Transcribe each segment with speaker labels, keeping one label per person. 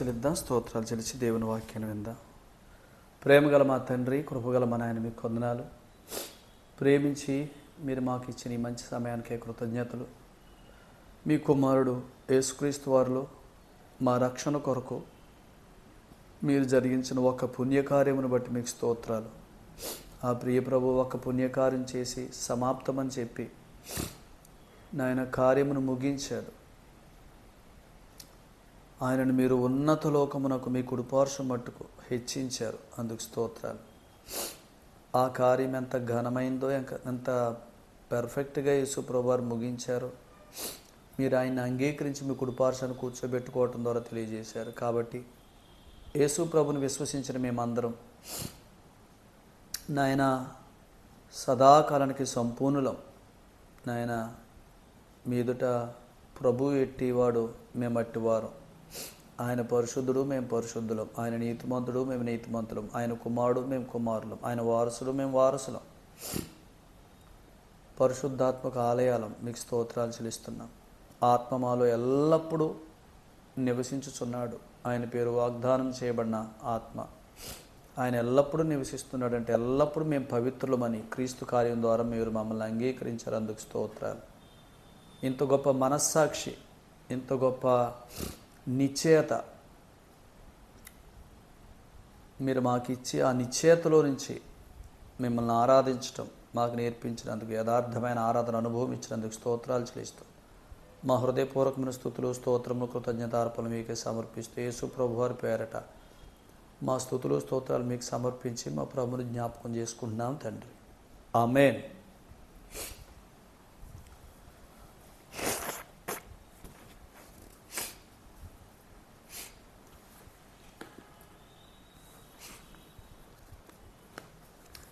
Speaker 1: చెల్లిద్దాం. స్తోత్రాలు చెల్లించి దేవుని వాక్యాన్ని విందాం. ప్రేమగల మా తండ్రి కృపగల మా నాయన మీకు కొందనాలు ప్రేమించి మీరు మాకు ఇచ్చిన ఈ మంచి సమయానికే కృతజ్ఞతలు. మీ కుమారుడు యేసుక్రీస్తు వారిలో మా రక్షణ కొరకు మీరు జరిగించిన ఒక పుణ్యకార్యమును బట్టి మీకు స్తోత్రాలు. ఆ ప్రియ ప్రభు ఒక పుణ్యకార్యం చేసి సమాప్తమని చెప్పి నాయన కార్యమును ముగించాడు. ఆయనను మీరు ఉన్నత లోకమునకు మీ కుడిపార్శ్వం మట్టుకు హెచ్చించారు. అందుకు స్తోత్రాలు. ఆ కార్యం ఎంత ఘనమైందో ఎంత- ఎంత పెర్ఫెక్ట్గా యేసుప్రభువారు ముగించారు. మీరు ఆయన అంగీకరించి మీ కుడిపార్శ్వను కూర్చోబెట్టుకోవటం ద్వారా తెలియజేశారు. కాబట్టి యేసు ప్రభుని విశ్వసించిన మేమందరం నాయన సదాకాలానికి సంపూర్ణులం. నాయన మీదుట ప్రభు ఎట్టివాడు మేమట్టివారు. ఆయన పరిశుద్ధుడు మేము పరిశుద్ధులం. ఆయన నీతిమంతుడు మేము నీతిమంతులం. ఆయన కుమారుడు మేము కుమారులం. ఆయన వారసుడు మేము వారసులం. పరిశుద్ధాత్మక ఆలయాలం మీకు స్తోత్రాలు చెల్లిస్తున్నాం. ఆత్మ మాలో ఎల్లప్పుడూ నివసించుచున్నాడు. ఆయన పేరు వాగ్దానం చేయబడిన ఆత్మ. ఆయన ఎల్లప్పుడూ నివసిస్తున్నాడు అంటే ఎల్లప్పుడూ మేము పవిత్రులమని క్రీస్తు కార్యం ద్వారా మీరు మమ్మల్ని అంగీకరించారు. అందుకు స్తోత్రాలు. ఇంత గొప్ప మనస్సాక్షి ఇంత గొప్ప నిశ్చయత మీరు మాకు ఇచ్చి ఆ నిశ్చయతలో నుంచి మిమ్మల్ని ఆరాధించటం మాకు నేర్పించినందుకు యథార్థమైన ఆరాధన అనుభవం ఇచ్చినందుకు స్తోత్రాలు చెల్లిస్తూ మా హృదయపూర్వకమైన స్థుతులు స్తోత్రములు కృతజ్ఞతార్పణ మీకే సమర్పిస్తూ యేసు ప్రభువారి పేరట మా స్థుతులు స్తోత్రాలు మీకు సమర్పించి మా ప్రభుని జ్ఞాపకం చేసుకుంటున్నాం తండ్రి. ఆమెన్.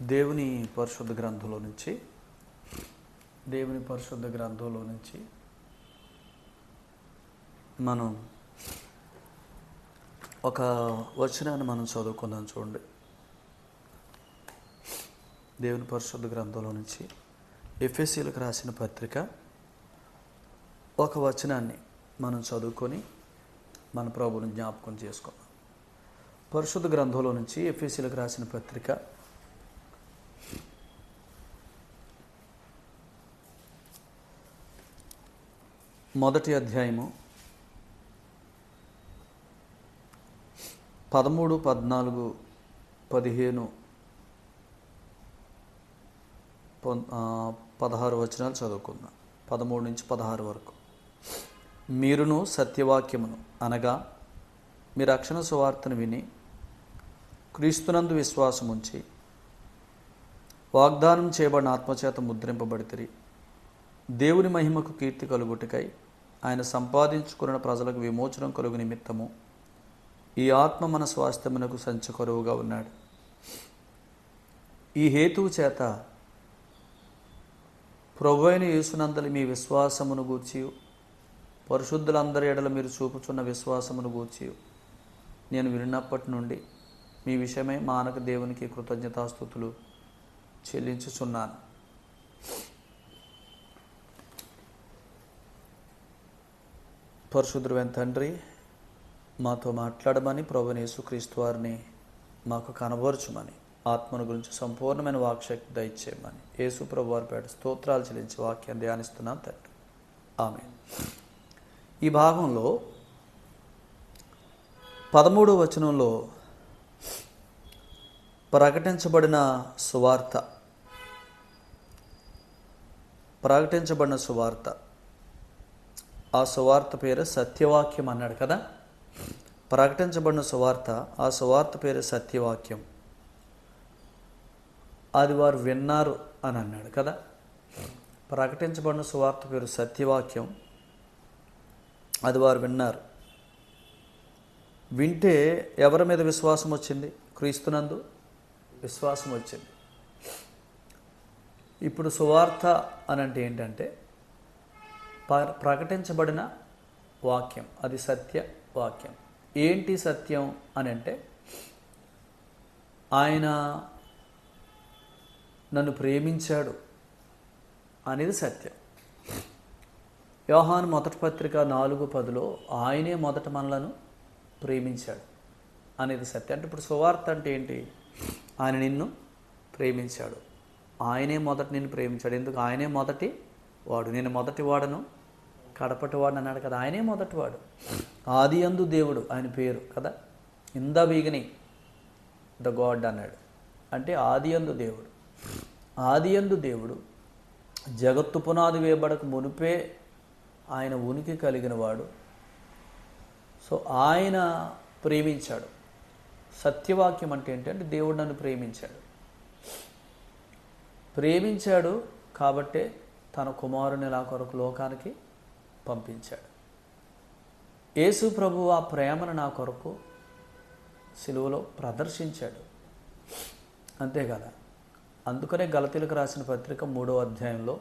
Speaker 1: దేవుని పరిశుద్ధ గ్రంథంలో నుంచి దేవుని పరిశుద్ధ గ్రంథంలో నుంచి మనం ఒక వచనాన్ని మనం చదువుకుందాం చూడండి. దేవుని పరిశుద్ధ గ్రంథంలో నుంచి ఎఫ్ఎస్సీలకు రాసిన పత్రిక ఒక వచనాన్ని మనం చదువుకొని మన ప్రభుని జ్ఞాపకం చేసుకుందాం. పరిశుద్ధ గ్రంథంలో నుంచి ఎఫ్ఎస్సీలకు రాసిన పత్రిక మొదటి అధ్యాయము పదమూడు పద్నాలుగు పదిహేను పదహారు వచనాలు చదువుకుందాం. పదమూడు నుంచి పదహారు వరకు. మీరును సత్యవాక్యమును అనగా మీ రక్షణ సువార్తను విని క్రీస్తునందు విశ్వాసముంచి వాగ్దానం చేయబడిన ఆత్మచేత ముద్రింపబడితిరి దేవుని మహిమకు కీర్తి కలుగుటకై ఆయన సంపాదించుకున్న ప్రజలకు విమోచనం కలుగు నిమిత్తము. ఈ ఆత్మ మన స్వాస్థ్యమునకు సంచకరువుగా ఉన్నాడు. ఈ హేతువు చేత ప్రభు అయిన యేసునందలి మీ విశ్వాసమును గూర్చి పరిశుద్ధులందరి ఎడల మీరు చూపుచున్న విశ్వాసమును గూర్చి నేను విన్నప్పటి నుండి మీ విషయమై మానక దేవునికి కృతజ్ఞతాస్థుతులు చెల్లించుచున్నాను. పరిశుద్ధుడైన తండ్రి మాతో మాట్లాడమని ప్రభుని యేసుక్రీస్తు వారిని మాకు కనబరచమని ఆత్మను గురించి సంపూర్ణమైన వాక్శక్తి దయచేయమని యేసు ప్రభు వారి పేట స్తోత్రాలు చెల్లించి వాక్యాన్ని ధ్యానిస్తున్నాం తండ్రి. ఆమె ఈ భాగంలో పదమూడవ వచనంలో ప్రకటించబడిన సువార్త ప్రకటించబడిన సువార్త. ఆ సువార్త పేరు సత్యవాక్యం అన్నాడు కదా. ప్రకటించబడిన సువార్త ఆ సువార్త పేరు సత్యవాక్యం. అది వారు విన్నారు అని అన్నాడు కదా. ప్రకటించబడిన సువార్త పేరు సత్యవాక్యం. అది వారు విన్నారు. వింటే ఎవరి మీద విశ్వాసం వచ్చింది? క్రీస్తునందు విశ్వాసం వచ్చింది. ఇప్పుడు సువార్త అని అంటే ఏంటంటే ప్రకటించబడిన వాక్యం. అది సత్య వాక్యం. ఏంటి సత్యం అని అంటే ఆయన నన్ను ప్రేమించాడు అనేది సత్యం. యోహాను మొదటి పత్రిక నాలుగు పదిలో ఆయనే మొదట మనలను ప్రేమించాడు అనేది సత్యం. అంటే ఇప్పుడు సువార్త అంటే ఏంటి? ఆయన నిన్ను ప్రేమించాడు. ఆయనే మొదటి నిన్ను ప్రేమించాడు. ఎందుకు? ఆయనే మొదటి వాడు. నేను మొదటి వాడను కడపటి వాడు అన్నాడు కదా ఆయనే మొదటివాడు. ఆది అందు దేవుడు ఆయన పేరు కదా. ఇన్ ద ద గాడ్ అన్నాడు. అంటే ఆది అందు దేవుడు. ఆది అందు దేవుడు జగత్తు పునాది వేయబడక మునిపే ఆయన ఉనికి కలిగిన వాడు. సో ఆయన ప్రేమించాడు. సత్యవాక్యం అంటే ఏంటంటే దేవుడు నన్ను ప్రేమించాడు. ప్రేమించాడు కాబట్టే తన కుమారుని నా కొరకు లోకానికి పంపించాడు. యేసు ప్రభు ఆ ప్రేమను నా కొరకు సిలువలో ప్రదర్శించాడు. అంతే కదా? అందుకనే గలతీలకు రాసిన పత్రిక మూడో అధ్యాయంలో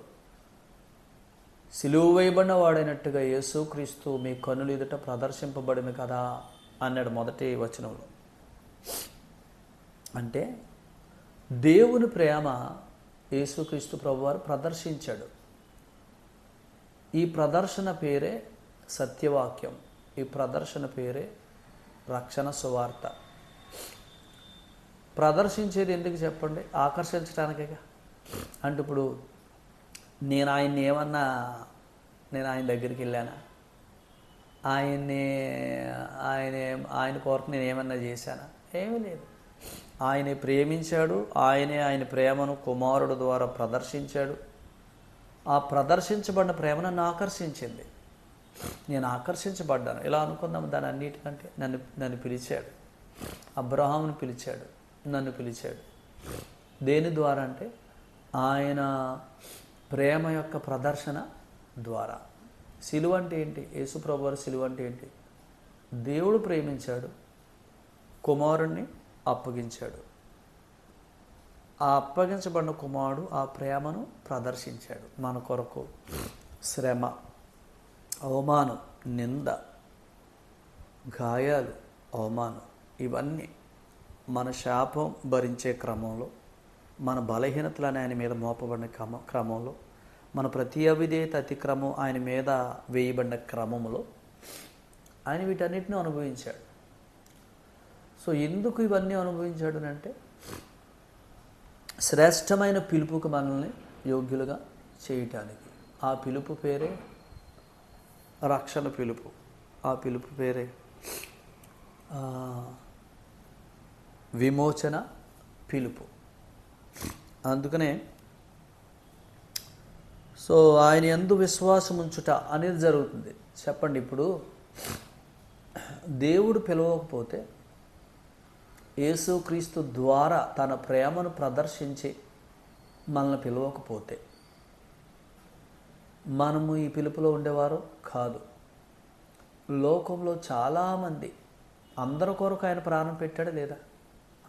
Speaker 1: సిలువు వేయబడిన వాడైనట్టుగా యేసుక్రీస్తు మీ కన్నులు ఎదుట ప్రదర్శింపబడిన కదా? అన్నాడు మొదటి వచనంలో. అంటే దేవుని ప్రేమ యేసుక్రీస్తు ప్రభువారు ప్రదర్శించాడు. ఈ ప్రదర్శన పేరే సత్యవాక్యం. ఈ ప్రదర్శన పేరే రక్షణ సువార్త. ప్రదర్శించేది ఎందుకు చెప్పండి? ఆకర్షించడానికేగా? అంటే ఇప్పుడు నేను ఆయన్ని ఏమన్నా నేను ఆయన దగ్గరికి వెళ్ళానా? ఆయన్ని ఆయన ఆయన కొరకు నేను ఏమన్నా చేశానా? ఏమీ లేదు. ఆయనే ప్రేమించాడు ఆయనే ఆయన ప్రేమను కుమారుడు ద్వారా ప్రదర్శించాడు. ఆ ప్రదర్శించబడిన ప్రేమ నన్ను ఆకర్షించింది. నేను ఆకర్షించబడ్డాను. ఇలా అనుకుందాం దాని అన్నిటికంటే నన్ను నన్ను పిలిచాడు. అబ్రహామును పిలిచాడు. నన్ను పిలిచాడు. దేని ద్వారా అంటే ఆయన ప్రేమ యొక్క ప్రదర్శన ద్వారా. సిలువ అంటే ఏంటి? యేసుప్రభు వారి సిలువ అంటే ఏంటి? దేవుడు ప్రేమించాడు. కుమారుణ్ణి అప్పగించాడు. ఆ అప్పగించబడిన కుమారుడు ఆ ప్రేమను ప్రదర్శించాడు. మన కొరకు శ్రమ అవమానం నింద గాయాలు అవమానం ఇవన్నీ మన శాపం భరించే క్రమంలో మన బలహీనతలని ఆయన మీద మోపబడిన క్రమ క్రమంలో మన ప్రతి అవిధేయత అతిక్రమం ఆయన మీద వేయబడిన క్రమంలో ఆయన వీటన్నిటిని అనుభవించాడు. సో ఎందుకు ఇవన్నీ అనుభవించాడు అంటే శ్రేష్టమైన పిలుపుకు మనల్ని యోగ్యులుగా చేయటానికి. ఆ పిలుపు పేరే రక్షణ పిలుపు. ఆ పిలుపు పేరే విమోచన పిలుపు. అందుకనే సో ఆయన ఎందు విశ్వాసం ఉంచుట అనేది జరుగుతుంది. చెప్పండి ఇప్పుడు దేవుడు పిలవకపోతే యేసుక్రీస్తు ద్వారా తన ప్రేమను ప్రదర్శించి మనల్ని పిలవకపోతే మనము ఈ పిలుపులో ఉండేవారు కాదు. లోకంలో చాలామంది అందరి కొరకు ఆయన ప్రాణం పెట్టాడు లేదా?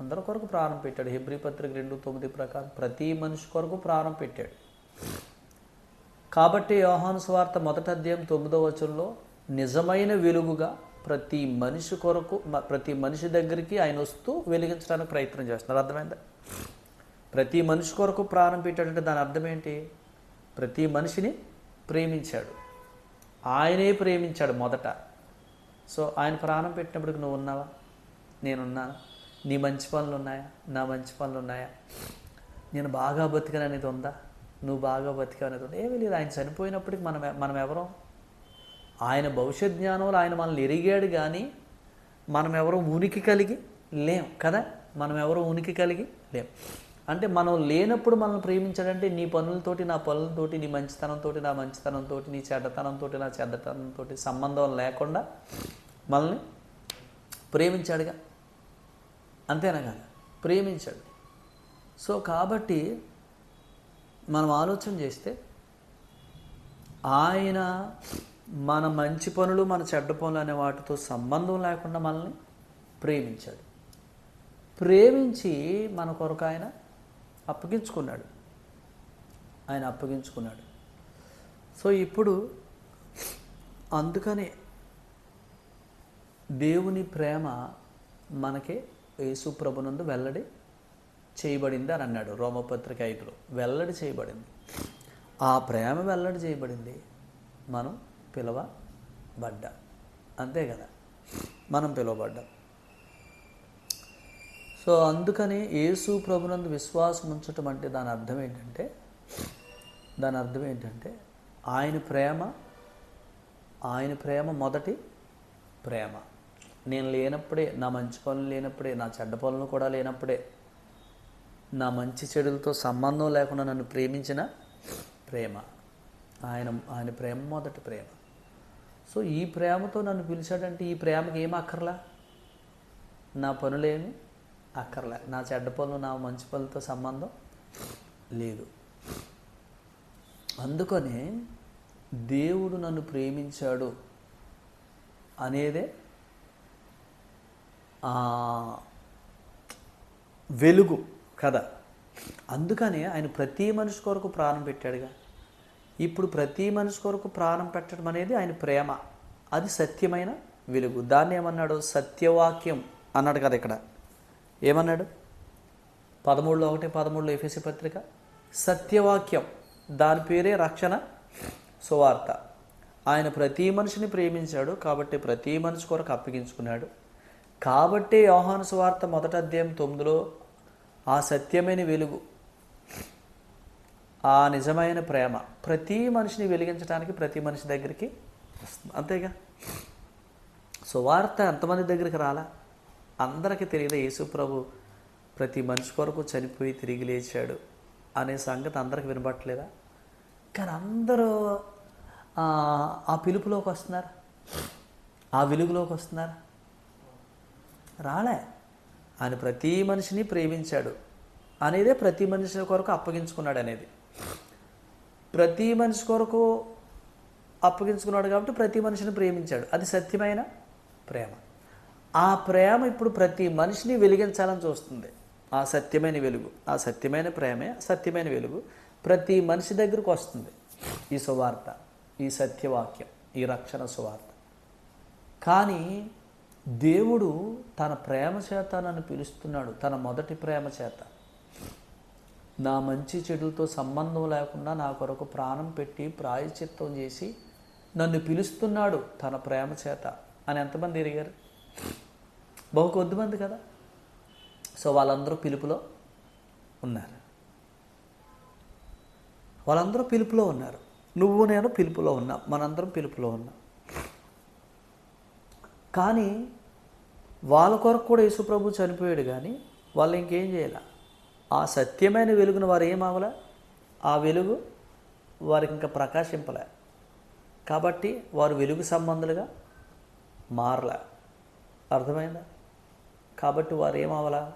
Speaker 1: అందరి కొరకు ప్రాణం పెట్టాడు. హెబ్రి పత్రిక రెండు తొమ్మిది ప్రకారం ప్రతి మనిషి కొరకు ప్రాణం పెట్టాడు. కాబట్టి యోహాను స్వార్త మొదటి అధ్యాయం తొమ్మిదో వచనంలో నిజమైన వెలుగుగా ప్రతి మనిషి కొరకు ప్రతి మనిషి దగ్గరికి ఆయన వస్తూ వెలిగించడానికి ప్రయత్నం చేస్తున్నారు. అర్థమైందా? ప్రతి మనిషి కొరకు ప్రాణం పెట్టాడంటే దాని అర్థం ఏంటి? ప్రతి మనిషిని ప్రేమించాడు. ఆయనే ప్రేమించాడు మొదట. సో ఆయన ప్రాణం పెట్టినప్పటికి నువ్వు ఉన్నావా? నేనున్నా. నీ మంచి పనులు ఉన్నాయా? నా మంచి పనులు ఉన్నాయా? నేను బాగా బతికాను అనేది ఉందా? నువ్వు బాగా బతికావు అనేది ఉందా? ఏమీ లేదు. ఆయన చనిపోయినప్పటికి మనం మనం ఎవరో ఆయన భవిష్యత్ జ్ఞానంలో ఆయన మనల్ని ఎరిగాడు కానీ మనం ఎవరో ఉనికి కలిగి లేం కదా? మనం ఎవరో ఉనికి కలిగి లేం. అంటే మనం లేనప్పుడు మనల్ని ప్రేమించాడంటే నీ పనులతోటి నా పనులతోటి నీ మంచితనంతో నా మంచితనంతో నీ చెడ్డతనంతో నా చెడ్డతనంతో సంబంధం లేకుండా మనల్ని ప్రేమించాడుగా. అంతేనా కదా? ప్రేమించాడు. సో కాబట్టి మనం ఆలోచన చేస్తే ఆయన మన మంచి పనులు మన చెడ్డ పనులు అనే వాటితో సంబంధం లేకుండా మనల్ని ప్రేమించాడు. ప్రేమించి మన కొరకు ఆయన అప్పగించుకున్నాడు. ఆయన అప్పగించుకున్నాడు. సో ఇప్పుడు అందుకని దేవుని ప్రేమ మనకి యేసు ప్రభునందు వెల్లడి చేయబడింది అని అన్నాడు రోమపత్రిక ఐదులో. వెల్లడి చేయబడింది. ఆ ప్రేమ వెల్లడి చేయబడింది. మనం పిలవబడ్డా అంతే కదా? మనం పిలువబడ్డాం. సో అందుకని యేసు ప్రభునందు విశ్వాసం ఉంచటం అంటే దాని అర్థం ఏంటంటే దాని అర్థం ఏంటంటే ఆయన ప్రేమ ఆయన ప్రేమ మొదటి ప్రేమ. నేను లేనప్పుడే నా మంచి పనులు లేనప్పుడే నా చెడ్డ పనులు కూడా లేనప్పుడే నా మంచి చెడులతో సంబంధం లేకుండా నన్ను ప్రేమించిన ప్రేమ. ఆయన ఆయన ప్రేమ మొదటి ప్రేమ. సో ఈ ప్రేమతో నన్ను పిలిచాడంటే ఈ ప్రేమకి ఏం అక్కర్లా? నా పనులేమి అక్కర్లే. నా చెడ్డ పనులు నా మంచి పనులతో సంబంధం లేదు. అందుకనే దేవుడు నన్ను ప్రేమించాడు అనేదే వెలుగు కదా అందుకనే ఆయన ప్రతి మనిషి కొరకు ప్రాణం పెట్టాడుగా. ఇప్పుడు ప్రతి మనిషి కొరకు ప్రాణం పెట్టడం అనేది ఆయన ప్రేమ. అది సత్యమైన వెలుగు. దాన్ని ఏమన్నాడు? సత్యవాక్యం అన్నాడు కదా ఇక్కడ. ఏమన్నాడు? పదమూడులో ఒకటి పదమూడులో ఎఫ్ఎస్సి పత్రిక. సత్యవాక్యం. దాని పేరే రక్షణ సువార్త. ఆయన ప్రతి మనిషిని ప్రేమించాడు కాబట్టి ప్రతి మనిషి కొరకు అప్పగించుకున్నాడు. కాబట్టి యోహాను సువార్త మొదట అధ్యాయం తొమ్మిదిలో ఆ సత్యమైన వెలుగు ఆ నిజమైన ప్రేమ ప్రతి మనిషిని వెలిగించడానికి ప్రతి మనిషి దగ్గరికి వస్తుంది. అంతేగా? సువార్త ఎంతమంది దగ్గరికి రాలా? అందరికీ తెలియదు యేసుప్రభు ప్రతి మనిషి కొరకు చనిపోయి తిరిగి లేచాడు అనే సంగతి అందరికి వినబట్టలేదా? కానీ అందరూ ఆ, ఆ పిలుపులోకి వస్తున్నారు? ఆ వెలుగులోకి వస్తున్నారు? రాలే. ఆయన ప్రతి మనిషిని ప్రేమించాడు అనేదే ప్రతి మనిషి కొరకు అప్పగించుకున్నాడు అనేది ప్రతి మనిషి కొరకు అప్పగించుకున్నాడు కాబట్టి ప్రతి మనిషిని ప్రేమించాడు. అది సత్యమైన ప్రేమ. ఆ ప్రేమ ఇప్పుడు ప్రతి మనిషిని వెలిగించాలని చూస్తుంది. ఆ సత్యమైన వెలుగు ఆ సత్యమైన ప్రేమే సత్యమైన వెలుగు ప్రతి మనిషి దగ్గరకు వస్తుంది. ఈ సువార్త ఈ సత్యవాక్యం ఈ రక్షణ సువార్త. కానీ దేవుడు తన ప్రేమ చేత నన్ను పిలుస్తున్నాడు తన మొదటి ప్రేమ చేత. నా మంచి చెడులతో సంబంధం లేకుండా నా కొరకు ప్రాణం పెట్టి ప్రాయచిత్తం చేసి నన్ను పిలుస్తున్నాడు తన ప్రేమ చేత అని ఎంతమంది ఎరిగారు? బహు కొద్దిమంది కదా. సో వాళ్ళందరూ పిలుపులో ఉన్నారు. వాళ్ళందరూ పిలుపులో ఉన్నారు. నువ్వు నేను పిలుపులో ఉన్నా. మనందరం పిలుపులో ఉన్నాం. కానీ వాళ్ళ కొరకు కూడా యేసుప్రభు చనిపోయాడు కానీ వాళ్ళు ఇంకేం చేయాల? ఆ సత్యమైన వెలుగును వారు ఏమవలా ఆ వెలుగు వారికి ఇంకా ప్రకాశింపలే. కాబట్టి వారు వెలుగు సంబంధులుగా మారలే. అర్థమైందా? కాబట్టి వారు ఏమవలా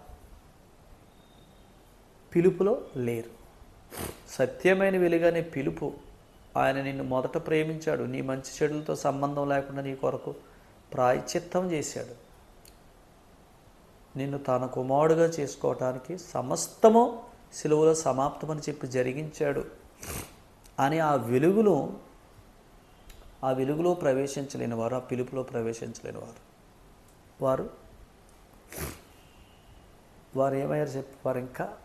Speaker 1: పిలుపులో లేరు. సత్యమైన వెలుగనే పిలుపు. ఆయన నిన్ను మొదట ప్రేమించాడు. నీ మంచి చెడులతో సంబంధం లేకుండా నీ కొరకు ప్రాయచిత్తం చేశాడు. నిన్ను తన కుమారుడుగా చేసుకోవటానికి సమస్తము సిలువలో సమాప్తమని చెప్పి జరిగించాడు. అని ఆ వెలుగులో ఆ వెలుగులో ప్రవేశించలేని వారు ఆ పిలుపులో ప్రవేశించలేని వారు. వారు వారు ఏమయ్యారు చెప్పి? వారు ఇంకా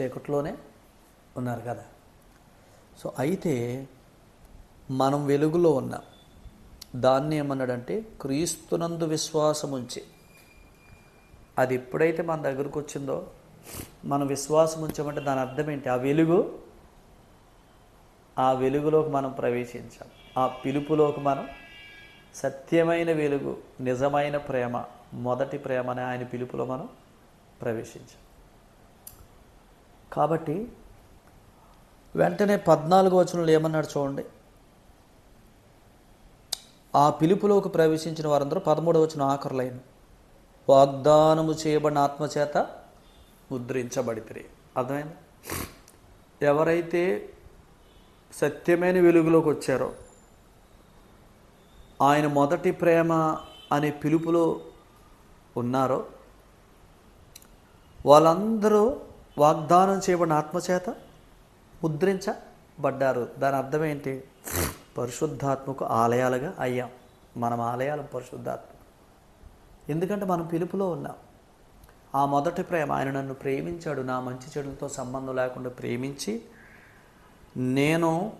Speaker 1: చీకట్లోనే ఉన్నారు కదా. సో అయితే మనం వెలుగులో ఉన్నాం. దాన్ని ఏమన్నాడంటే క్రీస్తునందు విశ్వాసం ఉంచి అది ఎప్పుడైతే మన దగ్గరకు వచ్చిందో మనం విశ్వాసం ఉంచామంటే దాని అర్థం ఏంటి? ఆ వెలుగు ఆ వెలుగులోకి మనం ప్రవేశించాం ఆ పిలుపులోకి మనం సత్యమైన వెలుగు నిజమైన ప్రేమ మొదటి ప్రేమ అనే ఆయన పిలుపులో మనం ప్రవేశించాం కాబట్టి వెంటనే పద్నాలుగు వచనంలో ఏమన్నాడు చూడండి? ఆ పిలుపులోకి ప్రవేశించిన వారందరూ పదమూడవ వచ్చిన ఆఖరులైన వాగ్దానము చేయబడిన ఆత్మచేత ముద్రించబడితే అర్థమైంది? ఎవరైతే సత్యమైన వెలుగులోకి వచ్చారో ఆయన మొదటి ప్రేమ అనే పిలుపులో ఉన్నారో వాళ్ళందరూ వాగ్దానం చేయబడిన ఆత్మచేత ముద్రించబడ్డారు. దాని అర్థం ఏంటి? పరిశుద్ధాత్మకు ఆలయాలుగా అయ్యాం. మనం ఆలయాలు పరిశుద్ధాత్మ ఎందుకంటే మనం పిలుపులో ఉన్నాం. ఆ మొదటి ప్రేమ ఆయన నన్ను ప్రేమించాడు. నా మంచి చెడులతో సంబంధం లేకుండా ప్రేమించి నేను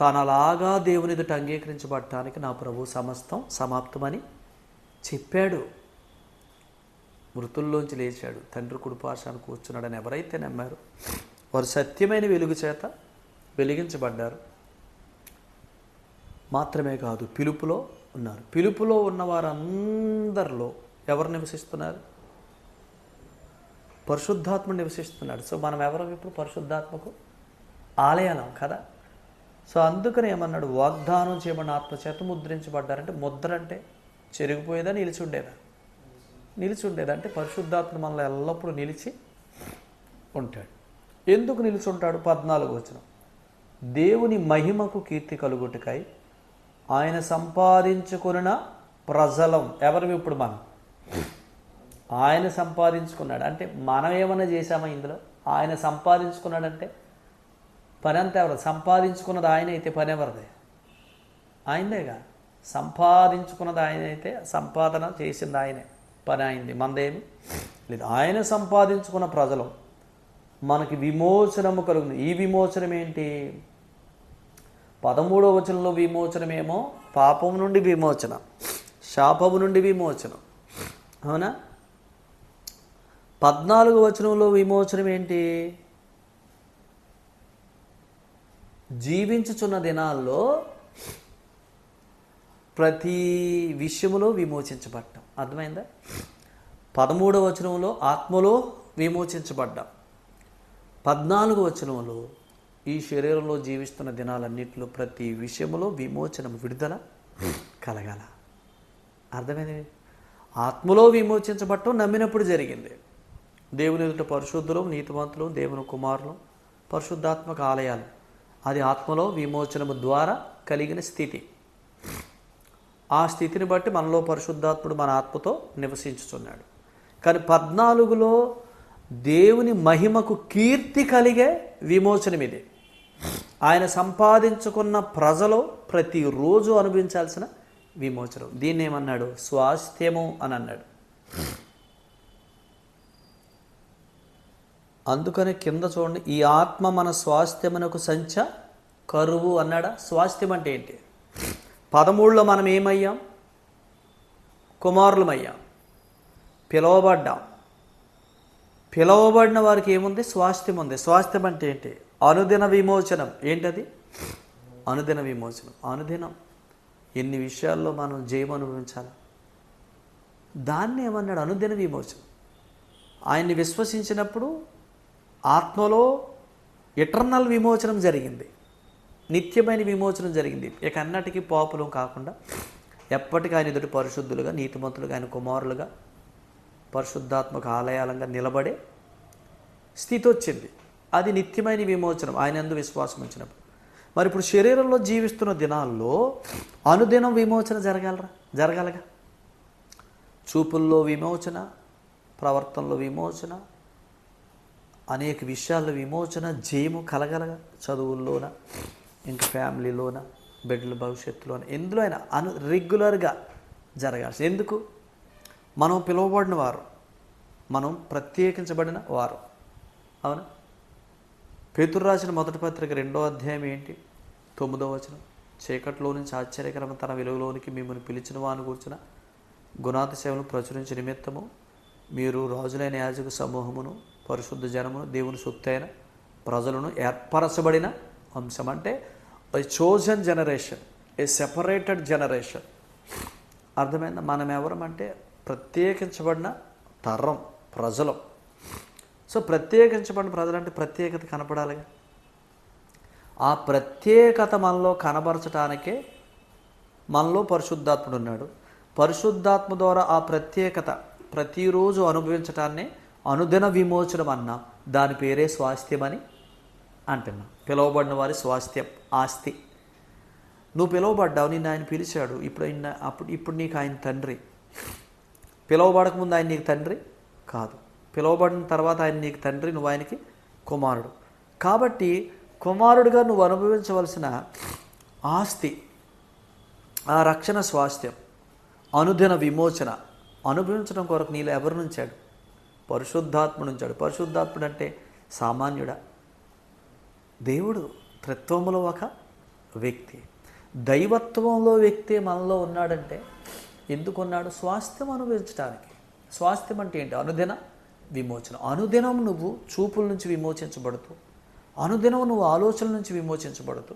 Speaker 1: తనలాగా దేవుని ఎదుట అంగీకరించబడటానికి నా ప్రభు సమస్తం సమాప్తమని చెప్పాడు. మృతుల్లోంచి లేచాడు. తండ్రి కుడిపాశాన్ని కూర్చున్నాడని ఎవరైతే నమ్మారు వారు సత్యమైన వెలుగు చేత వెలిగించబడ్డారు. మాత్రమే కాదు పిలుపులో ఉన్నారు. పిలుపులో ఉన్న వారందరిలో ఎవరు నివసిస్తున్నారు? పరిశుద్ధాత్మ నివసిస్తున్నాడు. సో మనం ఎవరం ఇప్పుడు పరిశుద్ధాత్మకు? ఆలయాలం కదా? సో అందుకని ఏమన్నాడు? వాగ్దానం చేయబడిన ఆత్మచేత ముద్రించబడ్డారంటే ముద్ర అంటే చెరిగిపోయేదా నిలిచి ఉండేదా నిలిచి ఉండేదా అంటే పరిశుద్ధాత్మ మనలో ఎల్లప్పుడూ నిలిచి ఉంటాడు. ఎందుకు నిలిచి ఉంటాడు పద్నాలుగు వచ్చిన దేవుని మహిమకు కీర్తి కలుగుటకై ఆయన సంపాదించుకున్న ప్రజలం ఎవరు ఇప్పుడు మనం? ఆయన సంపాదించుకున్నాడు. అంటే మనం ఏమైనా చేశామా ఇందులో? ఆయన సంపాదించుకున్నాడంటే పని అంతా ఎవరు? సంపాదించుకున్నది ఆయన అయితే పని ఎవరిది? ఆయనదేగా. సంపాదించుకున్నది ఆయన అయితే సంపాదన చేసింది ఆయనే. పని అయింది. మనదేమి లేదు. ఆయన సంపాదించుకున్న ప్రజలు మనకి విమోచనము కలుగుతుంది. ఈ విమోచనం ఏంటి పదమూడవ వచనంలో విమోచనమేమో? పాపం నుండి విమోచన. శాపము నుండి విమోచనం. అవునా? పద్నాలుగు వచనంలో విమోచనం ఏంటి? జీవించుచున్న దినాల్లో ప్రతి విషయములో విమోచించబడ్డాం. అర్థమైందా? పదమూడవ వచనంలో ఆత్మలో విమోచించబడ్డాం. పద్నాలుగు వచనంలో ఈ శరీరంలో జీవిస్తున్న దినాలన్నింటిలో ప్రతి విషయంలో విమోచనం విడుదల కలగాల. అర్థమైంది? ఆత్మలో విమోచించబట్టం నమ్మినప్పుడు జరిగింది. దేవుని ఎదుట పరిశుద్ధులు నీతివంతులు దేవుని కుమారులు పరిశుద్ధాత్మక ఆలయాలు. అది ఆత్మలో విమోచనము ద్వారా కలిగిన స్థితి. ఆ స్థితిని బట్టి మనలో పరిశుద్ధాత్ముడు మన ఆత్మతో నివసించుతున్నాడు కానీ పద్నాలుగులో దేవుని మహిమకు కీర్తి కలిగే విమోచనం ఇది ఆయన సంపాదించుకున్న ప్రజలు ప్రతిరోజు అనుభవించాల్సిన విమోచనం. దీన్ని ఏమన్నాడు? స్వాస్థ్యము అని అన్నాడు. అందుకని కింద చూడండి ఈ ఆత్మ మన స్వాస్థ్యమునకు సంచ కరువు అన్నాడా? స్వాస్థ్యం అంటే ఏంటి? పదమూడులో మనం ఏమయ్యాం? కుమారులమయ్యాం. పిలవబడ్డాం. పిలవబడిన వారికి ఏముంది? స్వాస్థ్యం ఉంది. స్వాస్థ్యం అంటే ఏంటి? అనుదిన విమోచనం. ఏంటది? అనుదిన విమోచనం. అనుదినం. ఎన్ని విషయాల్లో మనం జయం అనుభవించాలి? దాన్ని ఏమన్నాడు? అనుదిన విమోచనం. ఆయన్ని విశ్వసించినప్పుడు ఆత్మలో ఇటర్నల్ విమోచనం జరిగింది. నిత్యమైన విమోచనం జరిగింది. ఇక అన్నటికీ పాపులం కాకుండా ఎప్పటికీ ఆయన ఎదుటి పరిశుద్ధులుగా నీతిమంతులుగా ఆయన కుమారులుగా పరిశుద్ధాత్మక ఆలయాలంగా నిలబడే స్థితి వచ్చింది. అది నిత్యమైన విమోచనం. ఆయన ఎందు విశ్వాసం ఉంచినప్పుడు. మరి ఇప్పుడు శరీరంలో జీవిస్తున్న దినాల్లో అనుదినం విమోచన జరగాలరా? జరగాలగా? చూపుల్లో విమోచన ప్రవర్తనలో విమోచన అనేక విషయాల్లో విమోచన జయము కలగలగా? చదువుల్లోన? ఇంకా ఫ్యామిలీలోన? బిడ్డల భవిష్యత్తులోన? ఎందులో అయినా అను రెగ్యులర్గా జరగాల్సి ఎందుకు? మనం పిలువబడిన వారు మనం ప్రత్యేకించబడిన వారు. అవునా? పేతురు రాసిన మొదటి పత్రిక రెండో అధ్యాయం ఏంటి? తొమ్మిదో వచనం. చీకట్లో నుంచి ఆశ్చర్యకరమ తన వెలుగులోనికి మిమ్మల్ని పిలిచిన వాను కూర్చున్న గుణాతి సేవలు ప్రచురించే నిమిత్తము మీరు రాజులైన యాజక సమూహమును పరిశుద్ధ జనమును దేవుని సొత్తైన ప్రజలను ఏర్పరచబడిన అంశం. అంటే a chosen generation a separated generation అర్థమైందా? మనం ఎవరమంటే ప్రత్యేకించబడిన తరం ప్రజలం. సో ప్రత్యేకించబడిన ప్రజలంటే ప్రత్యేకత కనపడాలిగా. ఆ ప్రత్యేకత మనలో కనబరచడానికే మనలో పరిశుద్ధాత్ముడు ఉన్నాడు. పరిశుద్ధాత్మ ద్వారా ఆ ప్రత్యేకత ప్రతిరోజు అనుభవించటాన్ని అనుదిన విమోచనం అన్నా దాని పేరే స్వాస్థ్యమని అంటున్నా. పిలువబడిన వారి స్వాస్థ్యం ఆస్తి. నువ్వు పిలువబడ్డావు నిన్ను ఆయన పిలిచాడు. ఇప్పుడు ఆయన అప్పుడు ఇప్పుడు నీకు ఆయన తండ్రి. పిలువబడకముందు ఆయన నీకు తండ్రి కాదు. పిలువబడిన తర్వాత ఆయన నీకు తండ్రి నువ్వు ఆయనకి కుమారుడు. కాబట్టి కుమారుడిగా నువ్వు అనుభవించవలసిన ఆస్తి ఆ రక్షణ స్వాస్థ్యం అనుదిన విమోచన అనుభవించడం కొరకు నీలో ఎవరి నుంచాడు పరిశుద్ధాత్ముడు ఉంచాడు పరిశుద్ధాత్ముడు అంటే సామాన్యుడా? దేవుడు త్రిత్వములో ఒక వ్యక్తి. దైవత్వంలో వ్యక్తి మనలో ఉన్నాడంటే ఎందుకున్నాడు స్వాస్థ్యం అనుభవించడానికి స్వాస్థ్యం అంటే ఏంటి? అనుదిన విమోచన. అనుదినం నువ్వు చూపుల నుంచి విమోచించబడుతూ అనుదినం నువ్వు ఆలోచనల నుంచి విమోచించబడుతూ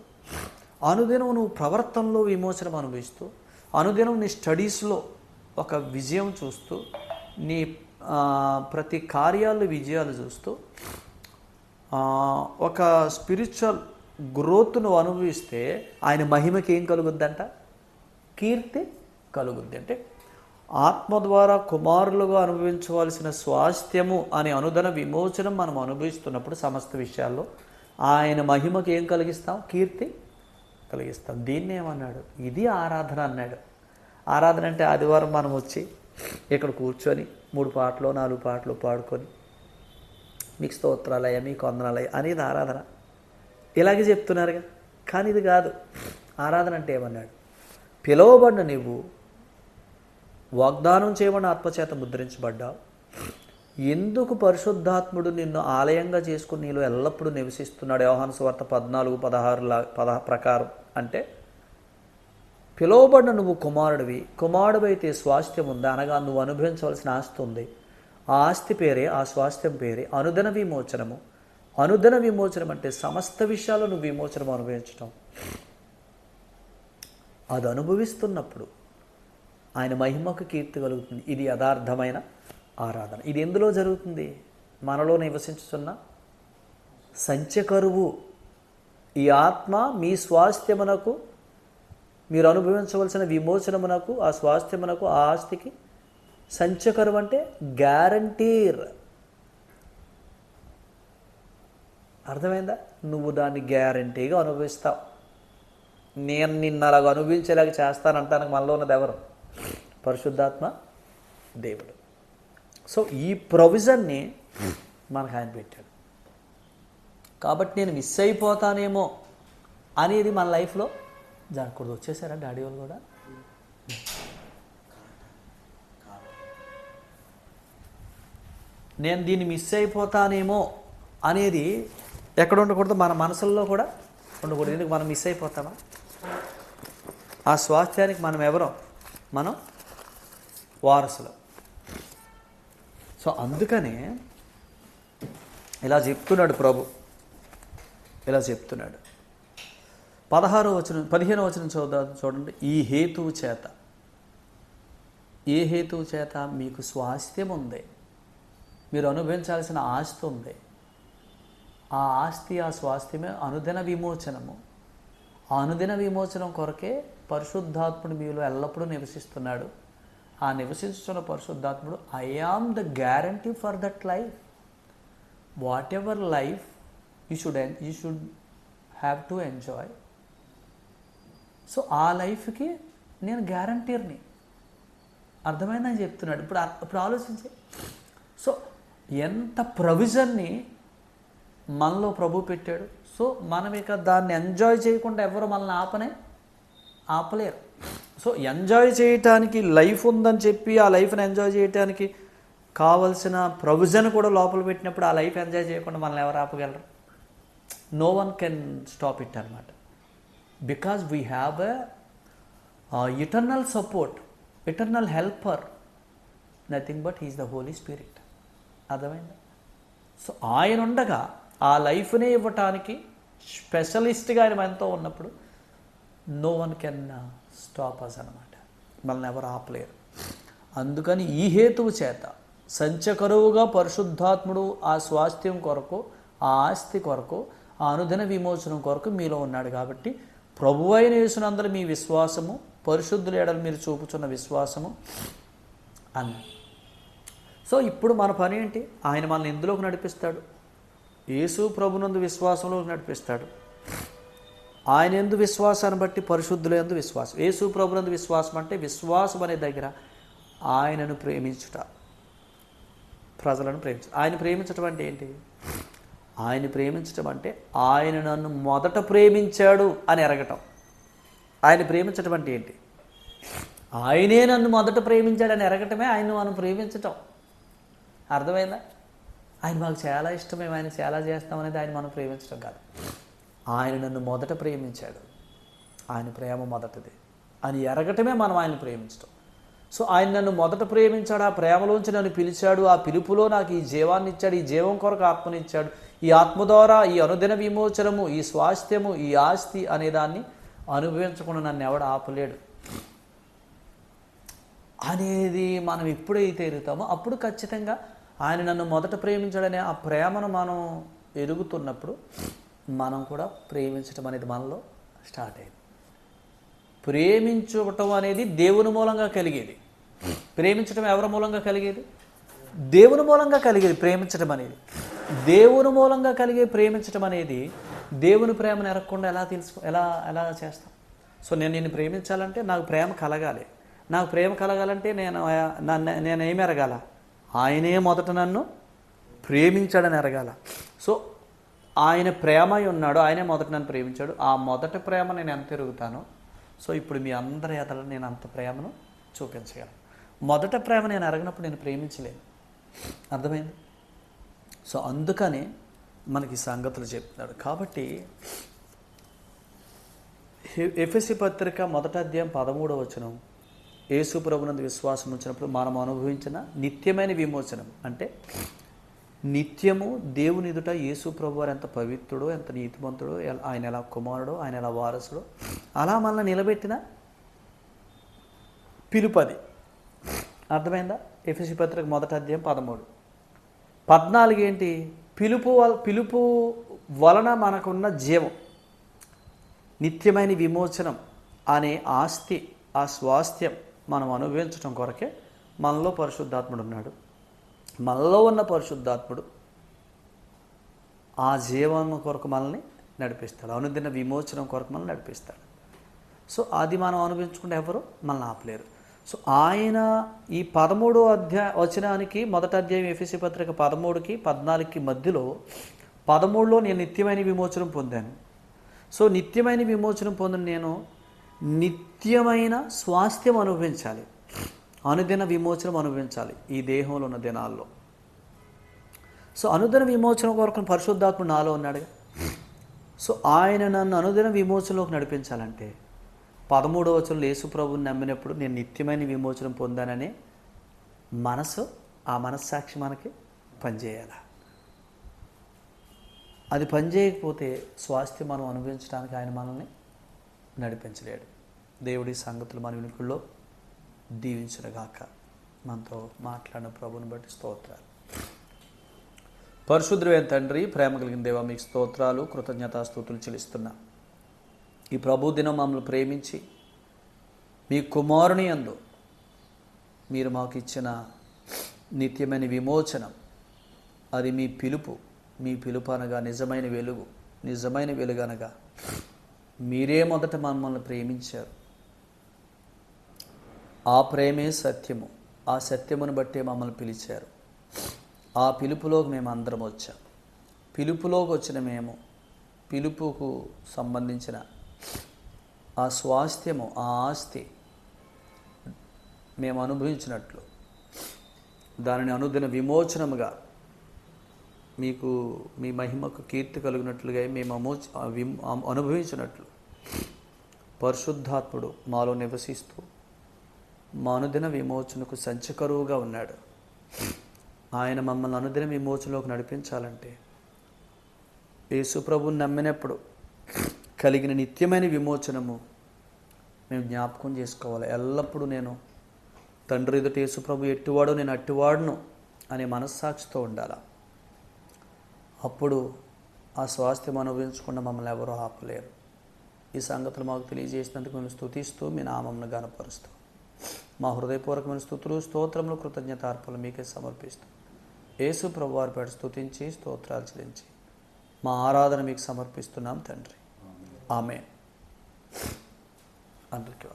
Speaker 1: అనుదినం నువ్వు ప్రవర్తనలో విమోచనం అనుభవిస్తూ అనుదినం నీ స్టడీస్లో ఒక విజయం చూస్తూ నీ ప్రతి కార్యాలు విజయాలు చూస్తూ ఒక స్పిరిచువల్ గ్రోత్ నువ్వు అనుభవిస్తే ఆయన మహిమకి ఏం కలుగుద్దంట? కీర్తి కలుగుద్ది. అంటే ఆత్మ ద్వారా కుమారులుగా అనుభవించవలసిన స్వాస్థ్యము అనే అనుదన విమోచనం మనం అనుభవిస్తున్నప్పుడు సమస్త విషయాల్లో ఆయన మహిమకి ఏం కలిగిస్తాం? కీర్తి కలిగిస్తాం. దీన్ని ఏమన్నాడు? ఇది ఆరాధన అన్నాడు. ఆరాధన అంటే ఆదివారం మనం వచ్చి ఇక్కడ కూర్చొని మూడు పాటలు నాలుగు పాటలు పాడుకొని మీకు స్తోత్రాలయ మీకు వందనాలయ అనేది ఆరాధన. ఇలాగే చెప్తున్నారుగా. కానీ ఇది కాదు. ఆరాధన అంటే ఏమన్నాడు? పిలువబడిన నువ్వు వాగ్దానం చేయబడిన ఆత్మచేత ముద్రించబడ్డావు ఎందుకు పరిశుద్ధాత్ముడు నిన్ను ఆలయంగా చేసుకుని నీలో ఎల్లప్పుడూ నివసిస్తున్నాడు? యోహాను స్వార్థ పద్నాలుగు పదహారులా పద ప్రకారం అంటే పిలువబడిన నువ్వు కుమారుడివి కుమారుడివైతే స్వాస్థ్యం ఉంది అనగా నువ్వు అనుభవించవలసిన ఆస్తి ఉంది. ఆ ఆస్తి పేరే ఆ స్వాస్థ్యం పేరే అనుదన విమోచనము. అనుదన విమోచనం అంటే సమస్త విషయాల్లో నువ్వు విమోచనం అనుభవించటం. అది అనుభవిస్తున్నప్పుడు ఆయన మహిమకు కీర్తి కలుగుతుంది. ఇది యథార్థమైన ఆరాధన. ఇది ఎందులో జరుగుతుంది? మనలో నివసించుతున్న సంచకరువు ఈ ఆత్మ మీ స్వాస్థ్యమునకు మీరు అనుభవించవలసిన విమోచనమునకు ఆ స్వాస్థ్యమునకు ఆ ఆస్తికి సంచకరువు అంటే గ్యారంటీర్. అర్థమైందా? నువ్వు దాన్ని గ్యారంటీగా అనుభవిస్తావు. నేను నిన్ను అలాగ అనుభవించేలాగా చేస్తానంటానికి మనలో ఉన్నది ఎవరు? పరిశుద్ధాత్మ దేవుడు. సో ఈ ప్రొవిజన్ని మనకు ఆయన పెట్టాడు. కాబట్టి నేను మిస్ అయిపోతానేమో అనేది మన లైఫ్లో జరగకూడదు. వచ్చేసారా డాడీ వాళ్ళు కూడా? నేను దీన్ని మిస్ అయిపోతానేమో అనేది ఎక్కడ ఉండకూడదు మన మనసుల్లో కూడా ఉండకూడదు. ఎందుకు మనం మిస్ అయిపోతామా? ఆ స్వాస్థ్యానికి మనం ఎవరో? మనం వారసులు. సో అందుకనే ఇలా చెప్తున్నాడు ప్రభు. ఇలా చెప్తున్నాడు. పదహారో వచనం పదిహేనో వచనం చూద్దా చూడండి. ఈ హేతువు చేత ఏ హేతువు చేత? మీకు స్వాస్థ్యం ఉంది. మీరు అనుభవించాల్సిన ఆస్తి ఉంది. ఆ ఆస్తి ఆ స్వాస్థ్యమే అనుదిన విమోచనము. ఆ అనుదిన విమోచనం కొరకే పరిశుద్ధాత్ముడు మీలో ఎల్లప్పుడూ నివసిస్తున్నాడు. ఆ నివసిస్తున్న పరిశుద్ధాత్ముడు I am the guarantee for that life whatever life you should you should have to enjoy so ఆ లైఫ్కి నేను గ్యారంటీర్ని అర్థమైందని చెప్తున్నాడు. ఇప్పుడు ఇప్పుడు ఆలోచించే. సో ఎంత ప్రొవిజన్ని మనలో ప్రభు పెట్టాడు. సో మనం ఇక దాన్ని ఎంజాయ్ చేయకుండా ఎవరు మనల్ని ఆపనే ఆపలేరు. సో ఎంజాయ్ చేయటానికి లైఫ్ ఉందని చెప్పి ఆ లైఫ్ని ఎంజాయ్ చేయటానికి కావలసిన ప్రొవిజన్ కూడా లోపల పెట్టినప్పుడు ఆ లైఫ్ ఎంజాయ్ చేయకుండా మనల్ని ఎవరు ఆపగలరు? No one can stop it అనమాట because we have a eternal support eternal helper nothing but he's the holy spirit అర్థమైందా? సో ఆయన ఉండగా ఆ లైఫ్నే ఇవ్వటానికి స్పెషలిస్ట్గా ఆయన మనతో ఉన్నప్పుడు no one can stop us అనమాట మనల్ని ఎవరు ఆపలేరు. అందుకని ఈ హేతువు చేత సంచకరువుగా పరిశుద్ధాత్ముడు ఆ స్వాస్థ్యం కొరకు ఆ ఆస్తి కొరకు ఆ అనుదిన విమోచనం కొరకు మీలో ఉన్నాడు కాబట్టి ప్రభువైన యేసునందరి మీ విశ్వాసము పరిశుద్ధుల ఎడలు మీరు చూపుచున్న విశ్వాసము అన్న సో ఇప్పుడు మన పని ఏంటి? ఆయన మనల్ని ఎందులోకి నడిపిస్తాడు? యేసు ప్రభునందు విశ్వాసంలోకి నడిపిస్తాడు. ఆయన ఎందు విశ్వాసాన్ని బట్టి పరిశుద్ధుల ఎందు విశ్వాసం. యేసు ప్రభులందు విశ్వాసం అంటే విశ్వాసం అనే దగ్గర ఆయనను ప్రేమించుట. ప్రజలను ప్రేమించ ఆయన ప్రేమించటం అంటే ఏంటి? ఆయన ప్రేమించటం అంటే ఆయన నన్ను మొదట ప్రేమించాడు అని ఎరగటం ఆయన ప్రేమించటం అంటే ఏంటి? ఆయనే నన్ను మొదట ప్రేమించాడని ఎరగటమే ఆయన మనం ప్రేమించటం. అర్థమైందా? ఆయన మాకు చాలా ఇష్టమే ఆయన చాలా చేస్తాం అనేది ఆయన మనం ప్రేమించడం కాదు. ఆయన నన్ను మొదట ప్రేమించాడు. ఆయన ప్రేమ మొదటిది. అని ఎరగటమే మనం ఆయన ప్రేమించడం సో ఆయన నన్ను మొదట ప్రేమించాడు ఆ ప్రేమలోంచి నన్ను పిలిచాడు ఆ పిలుపులో నాకు ఈ జీవాన్ని ఇచ్చాడు ఈ జీవం కొరకు ఆత్మనిచ్చాడు ఈ ఆత్మ ద్వారా ఈ అనుదిన విమోచనము ఈ స్వాస్థ్యము ఈ ఆస్తి అనే దాన్ని అనుభవించకుండా నన్ను ఎవడు ఆపలేడు. అనేది మనం ఎప్పుడైతే ఎరుగుతామో అప్పుడు ఖచ్చితంగా ఆయన నన్ను మొదట ప్రేమించాడనే ఆ ప్రేమను మనం ఎరుగుతున్నప్పుడు మనం కూడా ప్రేమించడం అనేది మనలో స్టార్ట్ అయింది. ప్రేమించటం అనేది దేవుని మూలంగా కలిగేది. ప్రేమించడం ఎవరి మూలంగా కలిగేది? దేవుని మూలంగా కలిగేది ప్రేమించడం అనేది. దేవుని మూలంగా కలిగే ప్రేమించడం అనేది దేవుని ప్రేమను ఎరగకుండా ఎలా తెలుసుకో ఎలా ఎలా చేస్తాం? సో నేను నిన్ను ప్రేమించాలంటే నాకు ప్రేమ కలగాలి. నాకు ప్రేమ కలగాలంటే నేను నన్ను నేను ఏమి ఎరగాల? ఆయనే మొదట నన్ను ప్రేమించాడని ఎరగాల. సో ఆయన ప్రేమ అయి ఉన్నాడు ఆయనే మొదట నన్ను ప్రేమించాడు. ఆ మొదటి ప్రేమ నేను ఎంత ఎరుగుతానో సో ఇప్పుడు మీ అందరి ఎదల నేను అంత ప్రేమను చూపించగలను. మొదట ప్రేమ నేను ఎరగినప్పుడు నేను ప్రేమించలేను. అర్థమైంది? సో అందుకనే మనకి సంగతులు చెప్తున్నాడు. కాబట్టి ఎఫ్ఎస్సి పత్రిక మొదట అధ్యాయం పదమూడవ వచనం యేసు ప్రభునందు విశ్వాసం వచ్చినప్పుడు మనం అనుభవించిన నిత్యమైన విమోచనం. అంటే నిత్యము దేవుని ఎదుట యేసు ప్రభు వారు ఎంత పవిత్రుడో ఎంత నీతిమంతుడో ఆయన ఎలా కుమారుడో ఆయన ఎలా వారసుడో అలా మనల్ని నిలబెట్టిన పిలుపది అర్థమైందా? ఎఫ్ఎస్సి పత్రిక మొదటి అధ్యాయం పదమూడు. పద్నాలుగు ఏంటి? పిలుపు వల పిలుపు వలన మనకున్న జీవం. నిత్యమైన విమోచనం అనే ఆస్తి ఆ స్వాస్థ్యం మనం అనుభవించడం కొరకే మనలో పరిశుద్ధాత్ముడు ఉన్నాడు. మనలో ఉన్న పరిశుద్ధాత్ముడు ఆ జీవం కొరకు మనల్ని నడిపిస్తాడు. అనుదిన విమోచనం కొరకు మనల్ని నడిపిస్తాడు. సో అది మనం అనుభవించుకుంటే ఎవరు? మనల్ని ఆపలేరు. సో ఆయన ఈ పదమూడో అధ్యాయ వచనానికి మొదటి అధ్యాయం ఎఫ్ఎసి పత్రిక పదమూడుకి పద్నాలుగుకి మధ్యలో పదమూడులో నేను నిత్యమైన విమోచనం పొందాను. సో నిత్యమైన విమోచనం పొందిన నేను నిత్యమైన స్వాస్థ్యం అనుభవించాలి. అనుదిన విమోచనం అనుభవించాలి ఈ దేహంలో ఉన్న దినాల్లో. సో అనుదిన విమోచన కొరకు పరిశుద్ధాత్ముడు నాలో ఉన్నాడుగా సో ఆయన నన్ను అనుదిన విమోచనలోకి నడిపించాలంటే పదమూడవ వచనంలో యేసు ప్రభువుని నమ్మినప్పుడు నేను నిత్యమైన విమోచనం పొందాననే మనసు ఆ మనస్సాక్షి మనకి పనిచేయాలి? అది పనిచేయకపోతే స్వాస్థ్యం మనం అనుభవించడానికి ఆయన మనల్ని నడిపించలేడు. దేవుడి సంగతులు మన వినుకుల్లో దీవించునుగాక. మనతో మాట్లాడిన ప్రభుని బట్టి స్తోత్రాలు. పరిశుద్ధమైన తండ్రి ప్రేమ కలిగిన దేవ మీకు స్తోత్రాలు కృతజ్ఞతాస్తుతులు చెల్లిస్తున్నా. ఈ ప్రభు దినం మమ్మల్ని ప్రేమించి మీ కుమారుని అందు మీరు మాకు ఇచ్చిన నిత్యమైన విమోచనం అది మీ పిలుపు మీ పిలుపు అనగా నిజమైన వెలుగు నిజమైన వెలుగు అనగా మీరే మొదట మమ్మల్ని ప్రేమించారు. ఆ ప్రేమే సత్యము. ఆ సత్యమును బట్టే మమ్మల్ని పిలిచారు. ఆ పిలుపులోకి మేము అందరం వచ్చాం. పిలుపులోకి వచ్చిన మేము పిలుపుకు సంబంధించిన ఆ స్వాస్థ్యము ఆ ఆస్తి మేము అనుభవించినట్లు. దానిని అనుదిన విమోచనముగా మీకు మీ మహిమకు కీర్తి కలిగినట్లుగా మేము అమో అనుభవించినట్లు. పరిశుద్ధాత్ముడు మాలో నివసిస్తూ మానుదిన విమోచనకు సంచకరువుగా ఉన్నాడు. ఆయన మమ్మల్ని అనుదిన విమోచనలోకి నడిపించాలంటే యేసు నమ్మినప్పుడు కలిగిన నిత్యమైన విమోచనము మేము జ్ఞాపకం చేసుకోవాలి. ఎల్లప్పుడూ నేను తండ్రి ఎదుట యేసుప్రభు ఎట్టివాడు నేను అట్టివాడును అనే మనస్సాక్షితో ఉండాలి? అప్పుడు ఆ స్వాస్థ్యం అనుభవించకుండా మమ్మల్ని ఎవరూ ఆపలేరు. ఈ సంగతులు మాకు తెలియజేసినందుకు మేము స్థుతిస్తూ మీ నామంను గనపరుస్తూ మా హృదయపూర్వకమైన స్థుతులు స్తోత్రములు కృతజ్ఞతార్పణలు మీకే సమర్పిస్తూ. యేసు ప్రభు వారి పేట స్థుతించి స్తోత్రాలు చెల్లించి మా ఆరాధన మీకు సమర్పిస్తున్నాం తండ్రి. ఆమె అందరికీ